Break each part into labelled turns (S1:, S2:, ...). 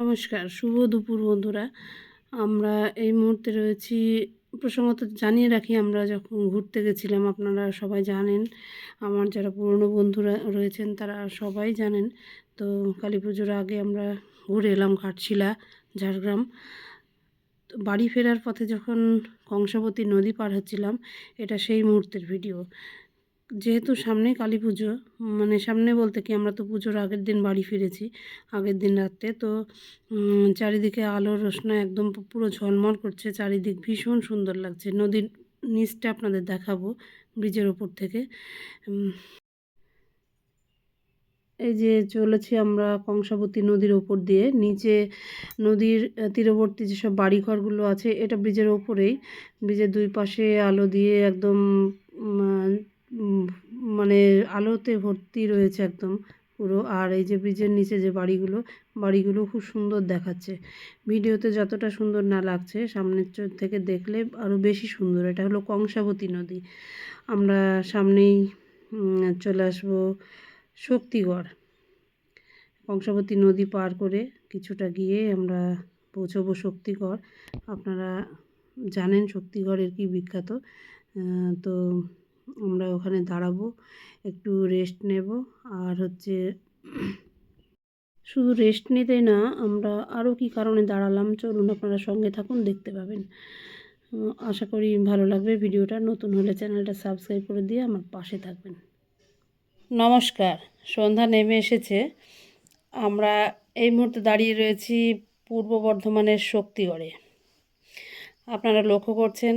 S1: নমস্কার, শুভ দুপুর বন্ধুরা। আমরা এই মুহূর্তে রয়েছি, প্রসঙ্গত জানিয়ে রাখি, আমরা যখন ঘুরতে গেছিলাম, আপনারা সবাই জানেন, আমার যারা পুরনো বন্ধুরা রয়েছেন, তারা সবাই জানেন। তো কালী পুজোর আগে আমরা ঘুরে এলাম ঘাটশিলা, ঝাড়গ্রাম। বাড়ি ফেরার পথে যখন কংসাবতী নদী পার হচ্ছিলাম, এটা সেই মুহূর্তের ভিডিও। যেহেতু সামনে কালী পুজো মানে সামনে বলতে কি আমরা তো পুজোর আগের দিন বাড়ি ফিরেছি, আগের দিন রাত্রে। তো চারিদিকে আলোর রোশনা, একদম পুরো ঝলমল করছে, চারিদিক ভীষণ সুন্দর লাগছে। নদীর নিচটা আপনাদের দেখাবো ব্রিজের ওপর থেকে। এই যে চলেছি আমরা কংসাবতী নদীর ওপর দিয়ে। নিচে নদীর তীরবর্তী যেসব বাড়িঘরগুলো আছে, এটা ব্রিজের ওপরেই। ব্রিজের দুই পাশে আলো দিয়ে একদম মানে আলোতে ভর্তি রয়েছে একদম পুরো। আর এই যে ব্রিজের নিচে যে বাড়িগুলো বাড়িগুলো খুব সুন্দর দেখাচ্ছে। ভিডিওতে যতটা সুন্দর না লাগছে, সামনের চোখ থেকে দেখলে আরও বেশি সুন্দর। এটা হলো কংসাবতী নদী। আমরা সামনেই চলে আসব শক্তিগড়। কংসাবতী নদী পার করে কিছুটা গিয়ে আমরা পৌঁছবো শক্তিগড়। আপনারা জানেন শক্তিগড়ের কি বিখ্যাত। তো আমরা ওখানে দাঁড়াবো, একটু রেস্ট নেব। আর হচ্ছে শুধু রেস্ট নিতে না, আমরা আরও কি কারণে দাঁড়ালাম, চলুন আপনারা সঙ্গে থাকুন, দেখতে পাবেন। আশা করি ভালো লাগবে ভিডিওটা। নতুন হলে চ্যানেলটা সাবস্ক্রাইব করে দিয়ে আমার পাশে থাকবেন। নমস্কার, সন্ধ্যা নেমে এসেছে। আমরা এই মুহূর্তে দাঁড়িয়ে রয়েছি পূর্ব বর্ধমানের শক্তিগড়ে। আপনারা লক্ষ্য করছেন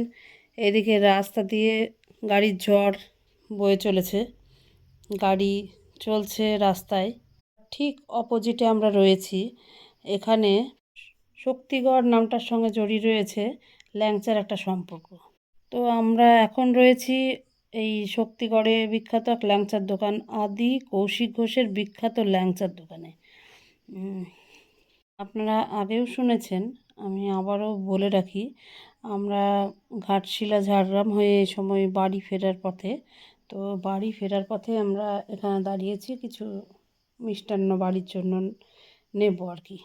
S1: এদিকে রাস্তা দিয়ে গাড়ির ঝড় বয়ে চলেছে। গাড়ি চলছে রাস্তায়। ঠিক অপোজিটে আমরা রয়েছি। এখানে শক্তিগড় নামটার সঙ্গে জড়িয়ে রয়েছে ল্যাংচার একটা সম্পর্ক। তো আমরা এখন রয়েছি এই শক্তিগড়ে বিখ্যাত এক ল্যাংচার দোকান, আদি কৌশিক ঘোষের বিখ্যাত ল্যাংচার দোকানে। আপনারা আগেও শুনেছেন, আমি আবারও বলে রাখি আমরা ঘাটশিলা ঝাড়গ্রাম হয়ে এই সময় বাড়ি ফেরার পথে। তো বাড়ি ফেরার পথে আমরা এখানে দাঁড়িয়েছি, কিছু মিষ্টান্ন বাড়ির জন্য নেব আর কি।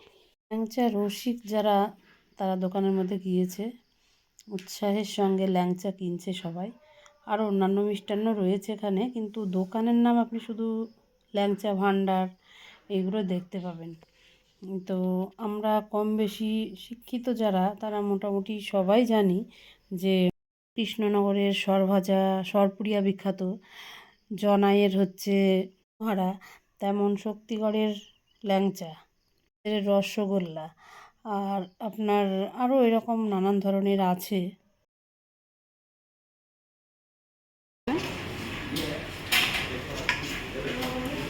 S1: ল্যাংচা, রসিক যারা, তারা দোকানের মধ্যে গিয়েছে। উৎসাহের সঙ্গে ল্যাংচা কিনছে সবাই। আর অন্যান্য মিষ্টান্ন রয়েছে এখানে, কিন্তু দোকানের নাম আপনি শুধু ল্যাংচা ভাণ্ডার এগুলো দেখতে পাবেন। তো আমরা কম বেশি শিক্ষিত যারা, তারা মোটামুটি সবাই জানি যে কৃষ্ণনগরের সরভাজা, সরপুরিয়া বিখ্যাত, জনাইয়ের হচ্ছে মহারা, তেমন শক্তিগড়ের ল্যাংচা রসগোল্লা, আর আপনার আরও এরকম নানান ধরনের আছে।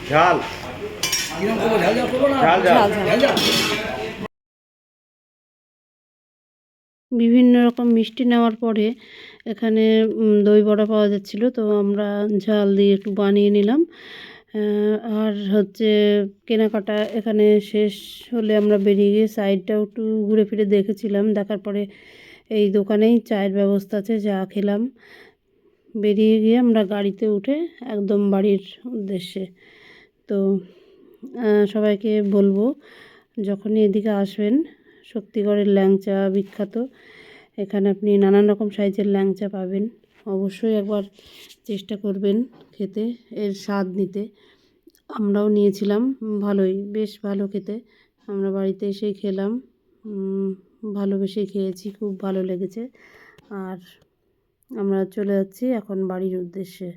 S2: ঝাল।
S1: বিভিন্ন রকম মিষ্টি নেওয়ার পরে এখানে দই বড়া পাওয়া যাচ্ছিল, তো আমরা ঝাল দিয়ে একটু বানিয়ে নিলাম। আর হচ্ছে কেনাকাটা এখানে শেষ হলে আমরা বেরিয়ে গিয়ে সাইডটাও একটু ঘুরে ফিরে দেখেছিলাম। দেখার পরে এই দোকানেই চায়ের ব্যবস্থা আছে, চা খেলাম। বেরিয়ে গিয়ে আমরা গাড়িতে উঠে একদম বাড়ির উদ্দেশ্যে। তো সবাইকে বলব যখনই এদিকে আসবেন শক্তিগড়ের ল্যাংচা বিখ্যাত এখানে আপনি নানান রকম সাইজের ল্যাংচা পাবেন। অবশ্যই একবার চেষ্টা করবেন খেতে এর স্বাদ নিতে। আমরাও নিয়েছিলাম ভালোই বেশ ভালো খেতে। আমরা বাড়িতে এসেই খেলাম উম, ভালোবেসেই খেয়েছি খুব ভালো লেগেছে। আর আমরা চলে যাচ্ছি এখন বাড়ির উদ্দেশ্যে।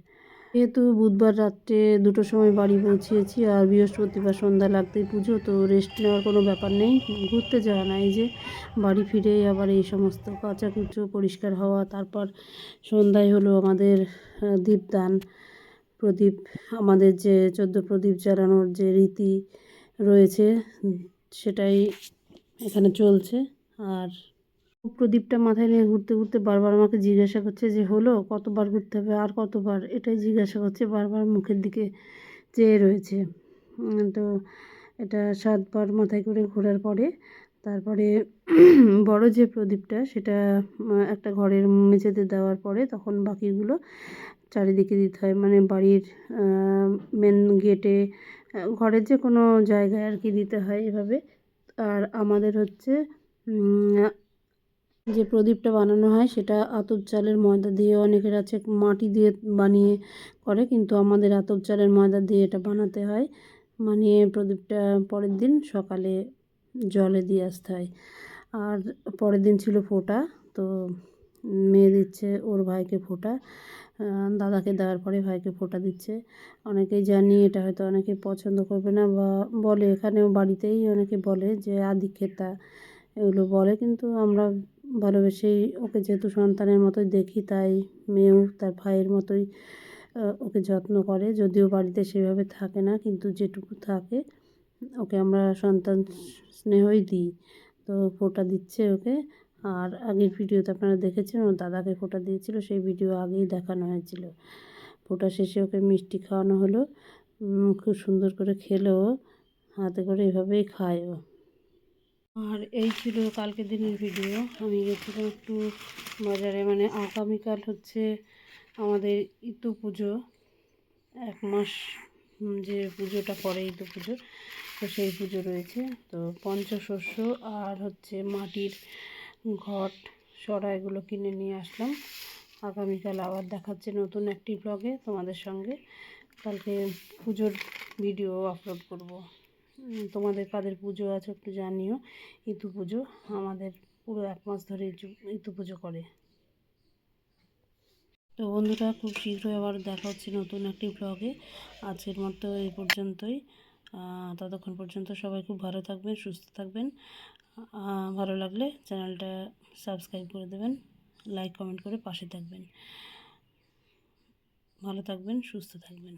S1: যেহেতু বুধবার রাত্রে দুটোর সময় বাড়ি পৌঁছিয়েছি আর বৃহস্পতিবার সন্ধ্যা লাগতেই পুজো, তো রেস্ট নেওয়ার কোনো ব্যাপার নেই। ঘুরতে যাওয়া না, এই যে বাড়ি ফিরে আবার এই সমস্ত কাঁচা কুচো পরিষ্কার হওয়া, তারপর সন্ধ্যায় হলো আমাদের দীপদান প্রদীপ, আমাদের যে চোদ্দ প্রদীপ জ্বালানোর যে রীতি রয়েছে, সেটাই এখানে চলছে। আর প্রদীপটা মাথায় নিয়ে ঘুরতে ঘুরতে বারবার আমাকে জিজ্ঞাসা করছে যে, হলো? কতবার ঘুরতে হবে? আর কতবার? এটাই জিজ্ঞাসা করছে, বারবার মুখের দিকে চেয়ে রয়েছে। তো এটা সাতবার মাথায় করে ঘোরার পরে তারপরে বড় যে প্রদীপটা, সেটা একটা ঘরের মেঝেতে দেওয়ার পরে তখন বাকিগুলো চারিদিকে দিতে হয়। মানে বাড়ির মেন গেটে ঘরের যে কোনো জায়গায় আর কি দিতে হয় এভাবে। আর আমাদের হচ্ছে যে প্রদীপটা বানানো হয় সেটা আতপ চালের ময়দা দিয়ে অনেকের আছে মাটি দিয়ে বানিয়ে করে, কিন্তু আমাদের আতপ চালের ময়দা দিয়ে এটা বানাতে হয়। বানিয়ে প্রদীপটা পরের দিন সকালে জলে দিয়ে আসতে হয়। আর পরের দিন ছিল ফোঁটা, তো মেয়ে দিচ্ছে ওর ভাইকে ফোঁটা দাদাকে দেওয়ার পরে ভাইকে ফোঁটা দিচ্ছে। অনেকেই জানি এটা হয়তো অনেকে পছন্দ করবে না বা বলে, এখানেও বাড়িতেই অনেকে বলে যে আদি খেতা এগুলো বলে, কিন্তু আমরা ভালোবেসেই ওকে যেহেতু সন্তানের মতোই দেখি, তাই মেয়েও তার ভাইয়ের মতোই ওকে যত্ন করে। যদিও বাড়িতে সেভাবে থাকে না, কিন্তু যেটুকু থাকে, ওকে আমরা সন্তান স্নেহই দিই। তো ফোঁটা দিচ্ছে ওকে। আর আগের ভিডিওতে আপনারা দেখেছেন, ওর দাদাকে ফোঁটা দিয়েছিল, সেই ভিডিও আগেই দেখানো হয়েছিল। ফোঁটা শেষে ওকে মিষ্টি খাওয়ানো হলো। খুব সুন্দর করে খেলো ও। হাতে করে এভাবেই খায় ও। আর এই ছিল কালকের দিনের ভিডিও আমি গেছিলাম একটু বাজারে মানে আগামীকাল হচ্ছে আমাদের ইতু পুজো। এক মাস যে পুজোটা পরে ইতু পুজো, তো সেই পুজো রয়েছে। তো পঞ্চশস্য আর হচ্ছে মাটির ঘট, সরা এগুলো কিনে নিয়ে আসলাম। আগামীকাল আবার দেখাচ্ছে নতুন একটি ব্লগে তোমাদের সঙ্গে। কালকে পুজোর ভিডিও আপলোড করব। তোমাদের কাদের পুজো আছে একটু জানিও। ইতু পুজো আমাদের পুরো এক মাস ধরে ইতু- পুজো করে। তো বন্ধুরা, খুব শীঘ্রই আবার দেখা হচ্ছে নতুন একটি ব্লগে আজকের মতো এই পর্যন্তই। ততক্ষণ পর্যন্ত সবাই খুব ভালো থাকবেন, সুস্থ থাকবেন। ভালো লাগলে চ্যানেলটা সাবস্ক্রাইব করে দেবেন লাইক কমেন্ট করে পাশে থাকবেন। ভালো থাকবেন, সুস্থ থাকবেন।